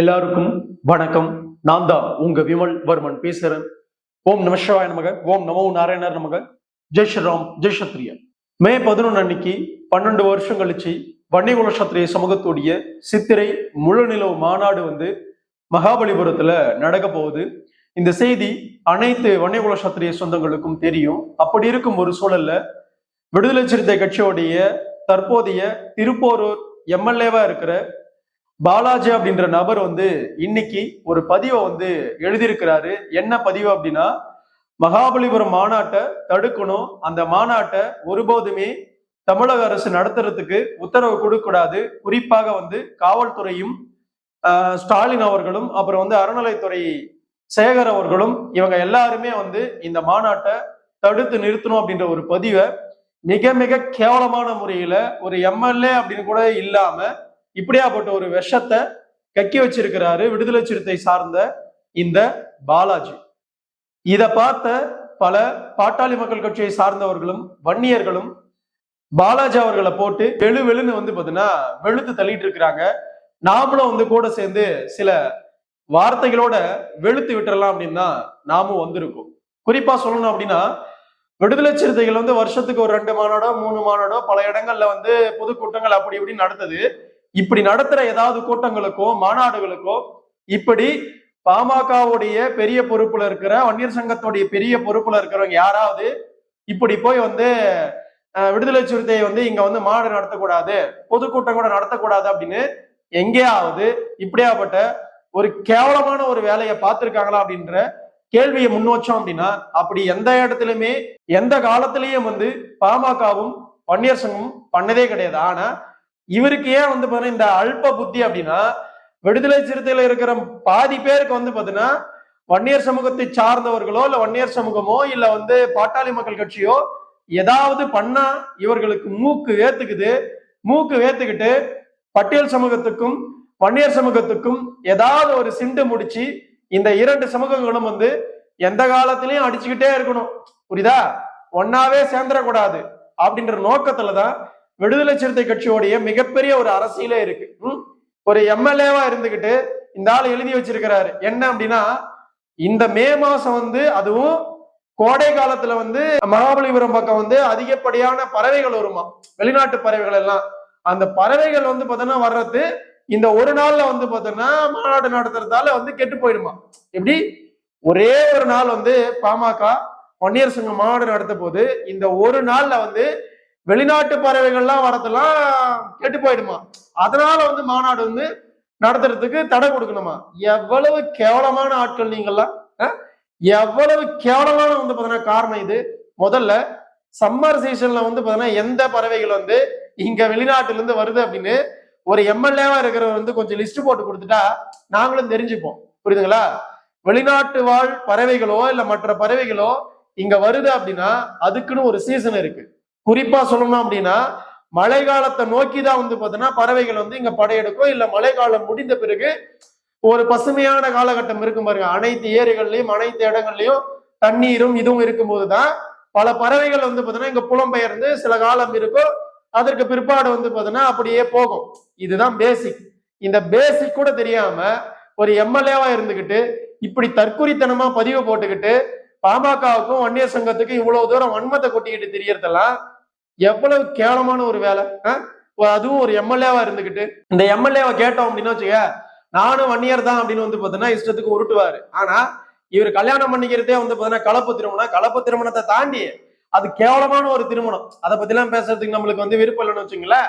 எல்லாருக்கும் வணக்கம். நான் தான் உங்க விமல் வர்மன் பேசுறேன். ஓம் நமசிவாய நமக ஓம் நமோ நாராயணர் நமக. ஜெய் ஸ்ரீராம் ஜெய் சத்ரியா மே பதினொன்று அன்னைக்கு பன்னெண்டு வருஷம் கழிச்சு வன்னிகுல சத்திரிய சமூகத்துடைய சித்திரை முழுநிலவு மாநாடு வந்து மகாபலிபுரத்துல நடக்க போகுது. இந்த செய்தி அனைத்து வன்னிகுல சத்திரிய சொந்தங்களுக்கும் தெரியும். அப்படி இருக்கும் ஒரு சூழல்ல விடுதலை சிறுத்தை கட்சியோடைய தற்போதைய திருப்போரூர் எம்எல்ஏவா இருக்கிற பாலாஜி அப்படின்ற நபர் வந்து இன்னைக்கு ஒரு பதிவை வந்து எழுதியிருக்கிறாரு. என்ன பதிவு அப்படின்னா மகாபலிபுரம் மாநாட்டை தடுக்கணும். அந்த மாநாட்டை ஒருபோதுமே தமிழக அரசு நடத்துறதுக்கு உத்தரவு கொடுக்கக்கூடாது. குறிப்பாக வந்து காவல்துறையும் ஸ்டாலின் அவர்களும் அப்புறம் வந்து அறநிலைத்துறை சேகர் அவர்களும் இவங்க எல்லாருமே வந்து இந்த மாநாட்டை தடுத்து நிறுத்தணும் அப்படின்ற ஒரு பதிவை மிக மிக கேவலமான முறையில ஒரு எம்எல்ஏ அப்படின்னு கூட இல்லாம இப்படியாப்பட்ட ஒரு விஷத்தை கக்கி வச்சிருக்கிறாரு விடுதலை சிறுத்தை சார்ந்த இந்த பாலாஜி. இதை பார்த்த பல பாட்டாளி மக்கள் கட்சியை சார்ந்தவர்களும் வன்னியர்களும் பாலாஜி அவர்களை போட்டு வெளு வெளுன்னு வந்து பாத்தீங்கன்னா வெளுத்து தள்ளிட்டு இருக்கிறாங்க. நாமளும் வந்து கூட சேர்ந்து சில வார்த்தைகளோட வெளுத்து விட்டுறலாம் அப்படின்னா நாமும் வந்திருக்கோம். குறிப்பா சொல்லணும் அப்படின்னா விடுதலை சிறுத்தைகள் வந்து வருஷத்துக்கு ஒரு ரெண்டு மாநாடோ மூணு மாநாடோ பல இடங்கள்ல வந்து பொதுக்கூட்டங்கள் அப்படி இப்படி நடத்துது இப்படி நடத்துற ஏதாவது கூட்டங்களுக்கோ மாநாடுகளுக்கோ இப்படி பாமகவுடைய பெரிய பொறுப்புல இருக்கிற வன்னியர் சங்கத்துடைய பெரிய பொறுப்புல இருக்கிறவங்க யாராவது இப்படி போய் வந்து விடுதலை சிறுத்தையை வந்து இங்க வந்து மாநாடு நடத்தக்கூடாது பொதுக்கூட்டம் கூட நடத்தக்கூடாது அப்படின்னு எங்கேயாவது இப்படியாப்பட்ட ஒரு கேவலமான ஒரு வேலையை பார்த்திருக்காங்களா அப்படின்ற கேள்வியை முன் வச்சோம் அப்படின்னா அப்படி எந்த இடத்துலயுமே எந்த காலத்திலயும் வந்து பாமகவும் வன்னியர் சங்கமும் பண்ணதே கிடையாது. ஆனா இவருக்கு ஏன் வந்து பாத்தீங்கன்னா இந்த அல்ப புத்தி அப்படின்னா விடுதலை சிறுத்தையில இருக்கிற பாதி பேருக்கு வந்து பாத்தீங்கன்னா வன்னியர் சமூகத்தை சார்ந்தவர்களோ இல்ல வன்னியர் சமூகமோ இல்ல வந்து பாட்டாளி மக்கள் கட்சியோ ஏதாவது பண்ணா இவர்களுக்கு மூக்கு வேத்துக்குது மூக்கு வேத்துக்கிட்டு பட்டியல் சமூகத்துக்கும் வன்னியர் சமூகத்துக்கும் ஏதாவது ஒரு சிண்டு முடிச்சு இந்த இரண்டு சமூகங்களும் வந்து எந்த காலத்திலையும் அடிச்சுக்கிட்டே இருக்கணும். புரியுதா? ஒன்னாவே சேர்ந்துடக்கூடாது. அப்படின்ற நோக்கத்துலதான் விடுதலை சிறுத்தை கட்சியோடைய மிகப்பெரிய ஒரு அரசியலே இருக்கு. ஒரு எம்எல்ஏவா இருந்துகிட்டு இந்த ஆள் எழுதி வச்சிருக்கிறாரு. என்ன அப்படின்னா இந்த மே மாசம் வந்து அதுவும் கோடை காலத்துல வந்து மகாபலிபுரம் பக்கம் வந்து அதிகப்படியான பறவைகள் வருமா? வெளிநாட்டு பறவைகள் எல்லாம். அந்த பறவைகள் வந்து பார்த்தோன்னா வர்றது இந்த ஒரு நாள்ல வந்து பார்த்தோன்னா மாநாடு நடத்துறதால வந்து கெட்டு போயிடுமா? எப்படி? ஒரே ஒரு நாள் வந்து பாமக வன்னியர் சங்கம் மாநாடு நடத்த போது இந்த ஒரு நாள்ல வந்து வெளிநாட்டு பறவைகள்லாம் வரதெல்லாம் கெட்டு போயிடுமா? அதனால வந்து மாநாடு வந்து நடத்துறதுக்கு தடை கொடுக்கணுமா? எவ்வளவு கேவலமான ஆட்கள் நீங்கள்லாம் எவ்வளவு கேவலமான வந்து பாத்தீங்கன்னா காரணம் இது. முதல்ல சம்மர் சீசன்ல வந்து பார்த்தீங்கன்னா எந்த பறவைகள் வந்து இங்க வெளிநாட்டுல இருந்து வருது அப்படின்னு ஒரு எம்எல்ஏவா இருக்கிறவர் வந்து கொஞ்சம் லிஸ்ட் போட்டு கொடுத்துட்டா நாங்களும் தெரிஞ்சுப்போம். புரியுதுங்களா? வெளிநாட்டு வாழ் பறவைகளோ இல்ல மற்ற பறவைகளோ இங்க வருது அப்படின்னா அதுக்குன்னு ஒரு சீசன் இருக்கு. குறிப்பா சொல்லணும் அப்படின்னா மழை காலத்தை நோக்கி தான் வந்து பார்த்தீங்கன்னா பறவைகள் வந்து இங்க படையெடுக்கும். இல்ல மழை காலம் முடிந்த பிறகு ஒரு பசுமையான காலகட்டம் இருக்கும் பாருங்க. அனைத்து ஏரிகள்லயும் அனைத்து இடங்கள்லயும் தண்ணீரும் இதுவும் இருக்கும்போது தான் பல பறவைகள் வந்து பார்த்தீங்கன்னா இங்க புலம்பெயர்ந்து சில காலம் இருக்கும். அதற்கு பிற்பாடு வந்து பார்த்தீங்கன்னா அப்படியே போகும். இதுதான் பேசிக் இந்த பேசிக் கூட தெரியாம ஒரு எம்எல்ஏவா இருந்துகிட்டு இப்படி தற்குறித்தனமா பதிவு போட்டுக்கிட்டு பாமகவுக்கும் வன்னியர் சங்கத்துக்கும் இவ்வளவு தூரம் வன்மத்தை கொட்டிக்கிட்டு தெரியறதெல்லாம் எவ்வளவு கேவலமான ஒரு வேலை அதுவும் ஒரு எம்எல்ஏவா இருந்துகிட்டு இந்த எம்எல்ஏவை கேட்டோம் அப்படின்னு வச்சுக்க நானும் வன்னியர் தான் அப்படின்னு வந்து பாத்தீங்கன்னா இஷ்டத்துக்கு உருட்டுவாரு. ஆனா இவர் கல்யாணம் பண்ணிக்கிறதே வந்து பாத்தீங்கன்னா கலப்பு திருமணம். கலப்பு திருமணத்தை தாண்டி அது கேவலமான ஒரு திருமணம். அதை பத்தி எல்லாம் பேசுறதுக்கு நம்மளுக்கு வந்து விருப்பம் இல்லைன்னு வச்சுங்களேன்.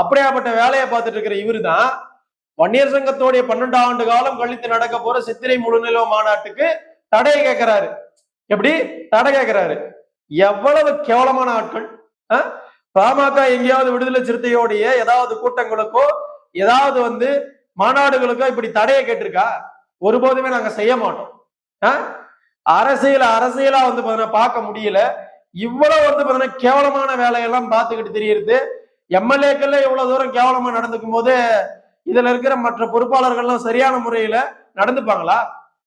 அப்படியாப்பட்ட வேலையை பார்த்துட்டு இருக்கிற இவரு தான் வன்னியர் சங்கத்தோடைய பன்னெண்டு ஆண்டு காலம் கழித்து நடக்க போற சித்திரை முழுநிலவ மாநாட்டுக்கு தடை கேட்கிறாரு எப்படி? தடை கேட்கிறாரு எவ்வளவு கேவலமான ஆட்கள் பாமக எங்கேயாவது விடுதலை சிறுத்தையோடைய ஏதாவது கூட்டங்களுக்கோ ஏதாவது வந்து மாநாடுகளுக்கோ இப்படி தடையை கேட்டிருக்கா? ஒருபோதுமே நாங்க செய்ய மாட்டோம். அரசியல அரசியலா வந்து பாத்தீங்கன்னா பார்க்க முடியல. இவ்வளவு வந்து பாத்தீங்கன்னா கேவலமான வேலையெல்லாம் பார்த்துக்கிட்டு தெரியுது எம்எல்ஏக்கள்ல இவ்வளவு தூரம் கேவலமா நடந்துக்கும் போது இதுல இருக்கிற மற்ற பொறுப்பாளர்கள்லாம் சரியான முறையில நடந்துப்பாங்களா?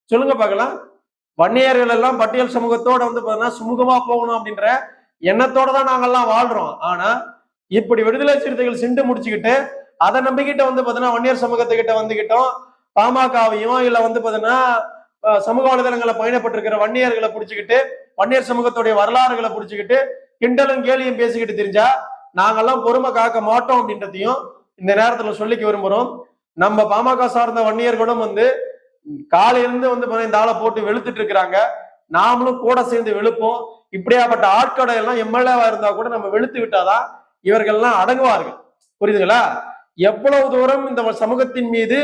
சொல்லுங்க பார்க்கலாம். வன்னியர்கள் எல்லாம் பட்டியல் சமூகத்தோட வந்து பாத்தீங்கன்னா சுமூகமா போகணும் அப்படின்ற எண்ணத்தோட தான் நாங்கெல்லாம் வாழ்றோம். ஆனா இப்படி விடுதலை சிறுத்தைகள் சிண்டு முடிச்சுக்கிட்டு அதை நம்பிக்கிட்ட வந்து பாத்தீங்கன்னா வன்னியர் சமூகத்துக்கிட்ட வந்துகிட்டோம் பாமகவையும் இல்ல வந்து பாத்தீங்கன்னா சமூக வலைதளங்களை பயணப்பட்டிருக்கிற வன்னியர்களை புடிச்சுக்கிட்டு வன்னியர் சமூகத்துடைய வரலாறுகளை புடிச்சுக்கிட்டு கிண்டலும் கேலியும் பேசிக்கிட்டு தெரிஞ்சா நாங்கெல்லாம் பொறுமை காக்க மாட்டோம் அப்படின்றதையும் இந்த நேரத்துல சொல்லிக்க விரும்புறோம். நம்ம பாமக சார்ந்த வன்னியர்களும் வந்து காலையிலிருந்து வந்து பாத்தீங்கன்னா இந்த ஆளை போட்டு வெளுத்துட்டு இருக்கிறாங்க. நாமளும் கூட சேர்ந்து வெளுப்போம். இப்படியாப்பட்ட ஆட்களை எல்லாம் எம்எல்ஏவா இருந்தா கூட நம்ம வெளுத்து விட்டாதான் இவர்கள்லாம் அடங்குவார்கள். புரியுதுங்களா? எவ்வளவு தூரம் இந்த சமூகத்தின் மீது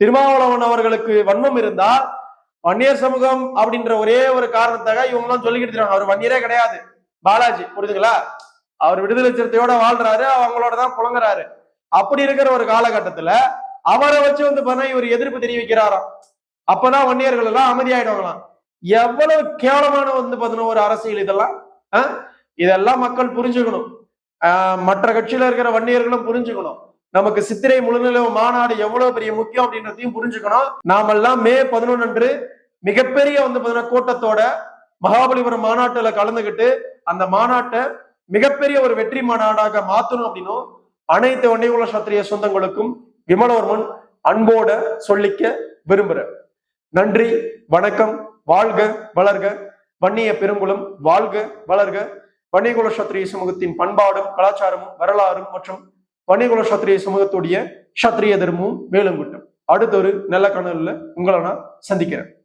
திருமாவளவன் அவர்களுக்கு வன்மம் இருந்தால் வன்னியர் சமூகம் அப்படின்ற ஒரே ஒரு காரணத்தாக இவங்க எல்லாம் சொல்லிக்கிட்டு இருக்காங்க. அவர் வன்னியரே கிடையாது. பாலாஜி புரியுதுங்களா? அவர் விடுதலை சிறுத்தையோட வாழ்றாரு அவங்களோட தான் புலங்குறாரு. அப்படி இருக்கிற ஒரு காலகட்டத்துல அவரை வச்சு வந்து பண்ண இவர் எதிர்ப்பு தெரிவிக்கிறாராம். அப்பதான் வன்னியர்கள் எல்லாம் அமைதியாயிடுவாங்களாம். எவ்வளவு கேவலமான வந்து பார்த்தீங்கன்னா ஒரு அரசியல் இதெல்லாம் ஆஹ்? இதெல்லாம் மக்கள் புரிஞ்சுக்கணும். ஆஹ் மற்ற கட்சியில இருக்கிற வன்னியர்களும் புரிஞ்சுக்கணும். நமக்கு சித்திரை முழுநிலவு மாநாடு எவ்வளவு பெரிய முக்கியம் அப்படின்றதையும் புரிஞ்சுக்கணும். நாமெல்லாம் மே பதினொன்று அன்று மிகப்பெரிய வந்து பார்த்தீங்கன்னா கூட்டத்தோட மகாபலிபுரம் மாநாட்டுல கலந்துகிட்டு அந்த மாநாட்டை மிகப்பெரிய ஒரு வெற்றி மாநாடாக மாத்தணும் அப்படின்னும் அனைத்து வன்னியகுல சத்திரிய சொந்தங்களுக்கும் விமலவர்மன் அன்போட சொல்லிக்க விரும்புறேன். நன்றி வணக்கம். வாழ்க வளர்க. வன்னிய பெருங்குளம் வாழ்க வளர்க. வன்னியகுல சத்திரிய சமூகத்தின் பண்பாடும் கலாச்சாரமும் வரலாறும் மற்றும் வன்னியகுல சத்திரிய சமூகத்துடைய சத்திரிய தர்மமும் மேலும் விட்டும். அடுத்த ஒரு நல்ல கணலில் உங்களை நான் சந்திக்கிறேன்.